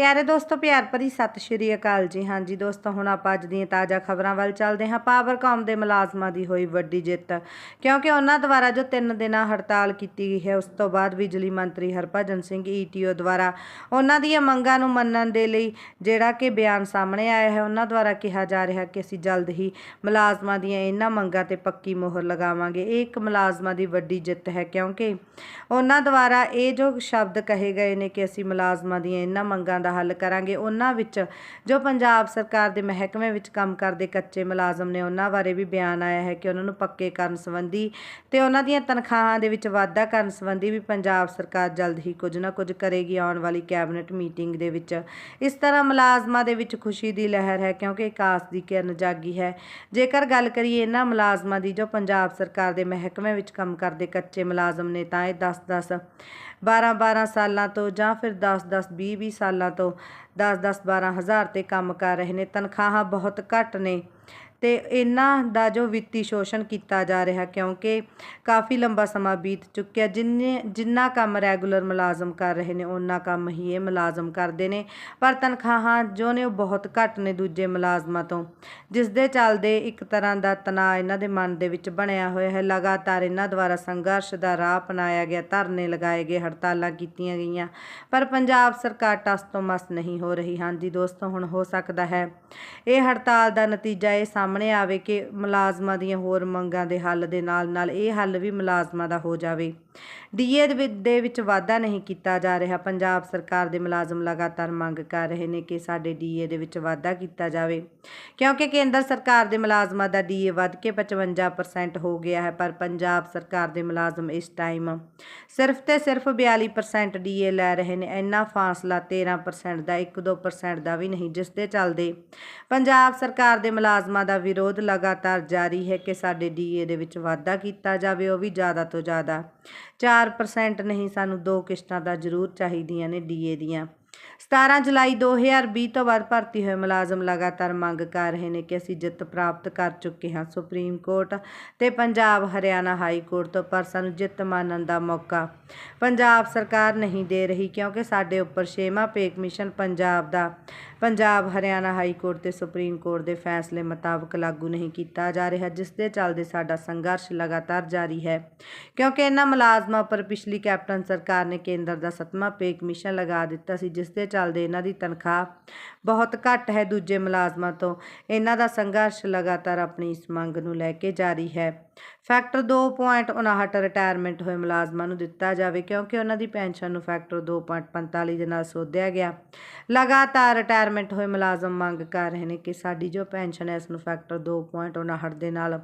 ਪਿਆਰੇ ਦੋਸਤੋ, ਪਿਆਰ ਭਰੀ ਸਤਿ ਸ਼੍ਰੀ ਅਕਾਲ ਜੀ। ਹਾਂਜੀ ਦੋਸਤੋ, ਹੁਣ ਆਪਾਂ ਅੱਜ ਦੀਆਂ ਤਾਜ਼ਾ ਖਬਰਾਂ ਵੱਲ ਚੱਲਦੇ ਹਾਂ। ਪਾਵਰਕਾਮ ਦੇ ਮੁਲਾਜ਼ਮਾਂ ਦੀ ਹੋਈ ਵੱਡੀ ਜਿੱਤ। ਕਿਉਂਕਿ ਉਹਨਾਂ ਦੁਆਰਾ ਜੋ 3 ਦਿਨਾਂ ਹੜਤਾਲ ਕੀਤੀ ਗਈ ਹੈ, ਉਸ ਤੋਂ ਬਾਅਦ ਬਿਜਲੀ ਮੰਤਰੀ ਹਰਭਜਨ ਸਿੰਘ ਈਟੀਓ ਦੁਆਰਾ ਉਹਨਾਂ ਦੀਆਂ ਮੰਗਾਂ ਨੂੰ ਮੰਨਣ ਦੇ ਲਈ ਜਿਹੜਾ ਕਿ ਬਿਆਨ ਸਾਹਮਣੇ ਆਇਆ ਹੈ, ਉਹਨਾਂ ਦੁਆਰਾ ਕਿਹਾ ਜਾ ਰਿਹਾ ਕਿ ਅਸੀਂ ਜਲਦ ਹੀ ਮੁਲਾਜ਼ਮਾਂ ਦੀਆਂ ਇਹਨਾਂ ਮੰਗਾਂ ਤੇ ਪੱਕੀ ਮੋਹਰ ਲਗਾਵਾਂਗੇ। ਇਹ ਇੱਕ ਮੁਲਾਜ਼ਮਾਂ ਦੀ ਵੱਡੀ ਜਿੱਤ ਹੈ, ਕਿਉਂਕਿ ਉਹਨਾਂ ਦੁਆਰਾ ਇਹ ਜੋ ਸ਼ਬਦ ਕਹੇ ਗਏ ਨੇ ਕਿ ਅਸੀਂ ਮੁਲਾਜ਼ਮਾਂ ਦੀਆਂ ਇਹਨਾਂ ਮੰਗਾਂ ਦਾ ਹੱਲ ਕਰਾਂਗੇ। ਉਹਨਾਂ ਵਿੱਚ ਜੋ ਪੰਜਾਬ ਸਰਕਾਰ ਦੇ ਮਹਿਕਮੇ ਵਿੱਚ ਕੰਮ ਕਰਦੇ ਕੱਚੇ ਮੁਲਾਜ਼ਮ ਨੇ, ਉਹਨਾਂ ਬਾਰੇ ਵੀ ਬਿਆਨ ਆਇਆ ਹੈ ਕਿ ਉਹਨਾਂ ਨੂੰ ਪੱਕੇ ਕਰਨ ਸੰਬੰਧੀ ਤੇ ਉਹਨਾਂ ਦੀਆਂ ਤਨਖਾਹਾਂ ਦੇ ਵਿੱਚ ਵਾਧਾ ਕਰਨ ਸੰਬੰਧੀ ਵੀ ਪੰਜਾਬ ਸਰਕਾਰ ਜਲਦ ਹੀ ਕੁਝ ਨਾ ਕੁਝ ਕਰੇਗੀ ਆਉਣ ਵਾਲੀ ਕੈਬਨਿਟ ਮੀਟਿੰਗ ਦੇ ਵਿੱਚ। ਇਸ ਤਰ੍ਹਾਂ ਮੁਲਾਜ਼ਮਾਂ ਦੇ ਵਿੱਚ ਖੁਸ਼ੀ ਦੀ ਲਹਿਰ ਹੈ ਕਿਉਂਕਿ ਇਕਾਸ ਦੀ ਕਿਰਨ ਜਾਗੀ ਹੈ। ਜੇਕਰ ਗੱਲ ਕਰੀਏ ਇਹਨਾਂ ਮੁਲਾਜ਼ਮਾਂ ਦੀ, ਜੋ ਪੰਜਾਬ ਸਰਕਾਰ ਦੇ ਮਹਿਕਮੇ ਵਿੱਚ ਕੰਮ ਕਰਦੇ ਕੱਚੇ ਮੁਲਾਜ਼ਮ ਨੇ, ਤਾਂ ਇਹ 10-10 12-12 ਸਾਲਾਂ ਤੋਂ ਜਾਂ ਫਿਰ 10-10 20-20 ਸਾਲਾਂ ਤੋਂ 10-10 12 ਹਜ਼ਾਰ ਤੇ ਕੰਮ ਕਰ ਰਹੇ ਨੇ। ਤਨਖਾਹਾਂ ਬਹੁਤ ਘੱਟ ਨੇ। ਅਤੇ ਇਹਨਾਂ ਦਾ ਜੋ ਵਿੱਤੀ ਸ਼ੋਸ਼ਣ ਕੀਤਾ ਜਾ ਰਿਹਾ, ਕਿਉਂਕਿ ਕਾਫੀ ਲੰਬਾ ਸਮਾਂ ਬੀਤ ਚੁੱਕਿਆ, ਜਿੰਨੇ, ਜਿੰਨਾ ਕੰਮ ਰੈਗੂਲਰ ਮੁਲਾਜ਼ਮ ਕਰ ਰਹੇ ਨੇ ਉਹਨਾਂ ਕੰਮ ਹੀ ਇਹ ਮੁਲਾਜ਼ਮ ਕਰਦੇ ਨੇ। ਪਰ ਤਨਖਾਹਾਂ ਜੋ ਨੇ, ਉਹ ਬਹੁਤ ਘੱਟ ਨੇ ਦੂਜੇ ਮੁਲਾਜ਼ਮਾਂ ਤੋਂ ਜਿਸ ਦੇ ਚੱਲਦੇ ਇੱਕ ਤਰ੍ਹਾਂ ਦਾ ਤਣਾਅ ਇਹਨਾਂ ਦੇ ਮਨ ਦੇ ਵਿੱਚ ਬਣਿਆ ਹੋਇਆ ਹੈ। ਲਗਾਤਾਰ ਇਹਨਾਂ ਦੁਆਰਾ ਸੰਘਰਸ਼ ਦਾ ਰਾਹ ਅਪਣਾਇਆ ਗਿਆ, ਧਰਨੇ ਲਗਾਏ ਗਏ, ਹੜਤਾਲਾਂ ਕੀਤੀਆਂ ਗਈਆਂ, ਪਰ ਪੰਜਾਬ ਸਰਕਾਰ ਟਸ ਤੋਂ ਮਸ ਨਹੀਂ ਹੋ ਰਹੀ। ਹਾਂਜੀ ਦੋਸਤੋ, ਹੁਣ ਹੋ ਸਕਦਾ ਹੈ। ਇਹ ਹੜਤਾਲ ਦਾ ਨਤੀਜਾ ਇਹ ਸਾਹਮਣੇ ਸਾਹਮਣੇ ਆਵੇ ਕਿ ਮੁਲਾਜ਼ਮਾਂ ਦੀਆਂ ਹੋਰ ਮੰਗਾਂ ਦੇ ਹੱਲ ਦੇ ਨਾਲ ਨਾਲ ਇਹ ਹੱਲ ਵੀ ਮੁਲਾਜ਼ਮਾਂ ਦਾ ਹੋ ਜਾਵੇ। ਡੀਏ ਦੇ ਵਿੱਚ ਵਾਧਾ ਨਹੀਂ ਕੀਤਾ ਜਾ ਰਿਹਾ। ਪੰਜਾਬ ਸਰਕਾਰ ਦੇ ਮੁਲਾਜ਼ਮ ਲਗਾਤਾਰ ਮੰਗ ਕਰ ਰਹੇ ਨੇ ਕਿ ਸਾਡੇ ਡੀਏ ਦੇ ਵਿੱਚ ਵਾਧਾ ਕੀਤਾ ਜਾਵੇ। ਕਿਉਂਕਿ ਕੇਂਦਰ ਸਰਕਾਰ ਦੇ ਮੁਲਾਜ਼ਮਾਂ ਦਾ ਡੀਏ ਵੱਧ ਕੇ 55% ਹੋ ਗਿਆ ਹੈ, ਪਰ ਪੰਜਾਬ ਸਰਕਾਰ ਦੇ ਮੁਲਾਜ਼ਮ ਇਸ ਟਾਈਮ ਸਿਰਫ ਤੇ ਸਿਰਫ 42% ਡੀਏ ਲੈ ਰਹੇ ਨੇ। ਇੰਨਾ ਫਾਸਲਾ 13% ਦਾ 1-2% ਦਾ ਵੀ ਨਹੀਂ, ਜਿਸ ਦੇ ਚੱਲਦੇ ਪੰਜਾਬ ਸਰਕਾਰ ਦੇ ਮੁਲਾਜ਼ਮਾਂ ਦਾ ਵਿਰੋਧ ਲਗਾਤਾਰ ਜਾਰੀ ਹੈ ਕਿ ਸਾਡੇ ਡੀਏ ਦੇ ਵਿੱਚ ਵਾਧਾ ਕੀਤਾ ਜਾਵੇ, ਉਹ ਵੀ ਜ਼ਿਆਦਾ ਤੋਂ ਜ਼ਿਆਦਾ। 4% ਨਹੀਂ, ਸਾਨੂੰ ਦੋ ਕਿਸ਼ਤਾਂ ਦਾ ਜ਼ਰੂਰ ਚਾਹੀਦੀਆਂ ਨੇ ਡੀਏ ਦੀਆਂ। 17 ਜੁਲਾਈ 2020 ਤੋਂ ਬਾਅਦ ਭਰਤੀ ਹੋਏ ਮੁਲਾਜ਼ਮ ਲਗਾਤਾਰ ਮੰਗ ਕਰ ਰਹੇ ਨੇ ਕਿ ਅਸੀਂ ਜਿੱਤ ਪ੍ਰਾਪਤ ਕਰ ਚੁੱਕੇ ਹਾਂ ਸੁਪਰੀਮ ਕੋਰਟ ਤੇ ਪੰਜਾਬ ਹਰਿਆਣਾ ਹਾਈ ਕੋਰਟ ਤੋਂ, ਪਰ ਸਾਨੂੰ ਜਿੱਤ ਮੰਨਣ ਦਾ ਮੌਕਾ ਪੰਜਾਬ ਸਰਕਾਰ ਨਹੀਂ ਦੇ ਰਹੀ ਕਿਉਂਕਿ ਸਾਡੇ ਉੱਪਰ ਛੇਵਾਂ ਪੇ ਕਮਿਸ਼ਨ ਪੰਜਾਬ ਦਾ ਪੰਜਾਬ, ਹਰਿਆਣਾ ਹਾਈ ਕੋਰਟ ਤੇ ਸੁਪਰੀਮ ਕੋਰਟ ਦੇ ਫੈਸਲੇ ਮੁਤਾਬਕ ਲਾਗੂ ਨਹੀਂ ਕੀਤਾ ਜਾ ਰਿਹਾ, ਜਿਸ ਦੇ ਚੱਲਦੇ ਸਾਡਾ ਸੰਘਰਸ਼ ਲਗਾਤਾਰ ਜਾਰੀ ਹੈ। ਕਿਉਂਕਿ ਇਹਨਾਂ ਮੁਲਾਜ਼ਮਾਂ ਉੱਪਰ ਪਿਛਲੀ ਕੈਪਟਨ ਸਰਕਾਰ ਨੇ ਕੇਂਦਰ ਦਾ ਸੱਤਵਾਂ ਪੇ ਕਮਿਸ਼ਨ ਲਗਾ ਦਿੱਤਾ ਸੀ, ਜਿਸ ਦੇ ਚੱਲਦੇ ਇਹਨਾਂ ਦੀ ਤਨਖਾਹ ਬਹੁਤ ਘੱਟ ਹੈ। ਦੂਜੇ ਮੁਲਾਜ਼ਮਾਂ ਤੋਂ ਇਹਨਾਂ ਦਾ ਸੰਘਰਸ਼ ਲਗਾਤਾਰ ਆਪਣੀ ਇਸ ਮੰਗ ਨੂੰ ਲੈ ਕੇ ਜਾਰੀ ਹੈ। ਫੈਕਟਰ 2.59 ਰਿਟਾਇਰਮੈਂਟ ਹੋਏ ਮੁਲਾਜ਼ਮਾਂ ਨੂੰ ਦਿੱਤਾ ਜਾਵੇ ਕਿਉਂਕਿ ਉਹਨਾਂ ਦੀ ਪੈਨਸ਼ਨ ਨੂੰ ਫੈਕਟਰ 2.45 ਦੇ ਨਾਲ ਸੋਧਿਆ ਗਿਆ। ਲਗਾਤਾਰ ਰਿਟਾਇਰਮੈਂਟ ਹੋਏ ਮੁਲਾਜ਼ਮ ਮੰਗ ਕਰ ਰਹੇ ਨੇ ਕਿ ਸਾਡੀ ਜੋ ਪੈਨਸ਼ਨ ਹੈ, ਇਸ ਨੂੰ ਫੈਕਟਰ 2.59 ਦੇ ਨਾਲ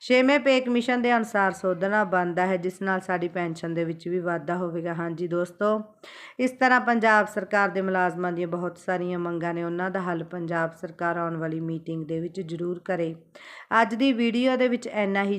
ਛੇਵੇਂ ਪੇ ਕਮਿਸ਼ਨ ਦੇ ਅਨੁਸਾਰ ਸੋਧਣਾ ਬਣਦਾ ਹੈ, ਜਿਸ ਨਾਲ ਸਾਡੀ ਪੈਨਸ਼ਨ ਦੇ ਵਿੱਚ ਵੀ ਵਾਧਾ ਹੋਵੇਗਾ। ਹਾਂਜੀ ਦੋਸਤੋ, ਇਸ ਤਰ੍ਹਾਂ ਪੰਜਾਬ ਸਰਕਾਰ ਦੇ ਮੁਲਾਜ਼ਮਾਂ ਦੀਆਂ ਬਹੁਤ ਸਾਰੀਆਂ ਮੰਗਾਂ ਨੇ। ਉਹਨਾਂ ਦਾ ਹੱਲ ਪੰਜਾਬ ਸਰਕਾਰ ਆਉਣ ਵਾਲੀ ਮੀਟਿੰਗ ਦੇ ਵਿੱਚ ਜ਼ਰੂਰ ਕਰੇ। ਅੱਜ ਦੀ ਵੀਡੀਓ ਦੇ ਵਿੱਚ ਇੰਨਾ ਹੀ।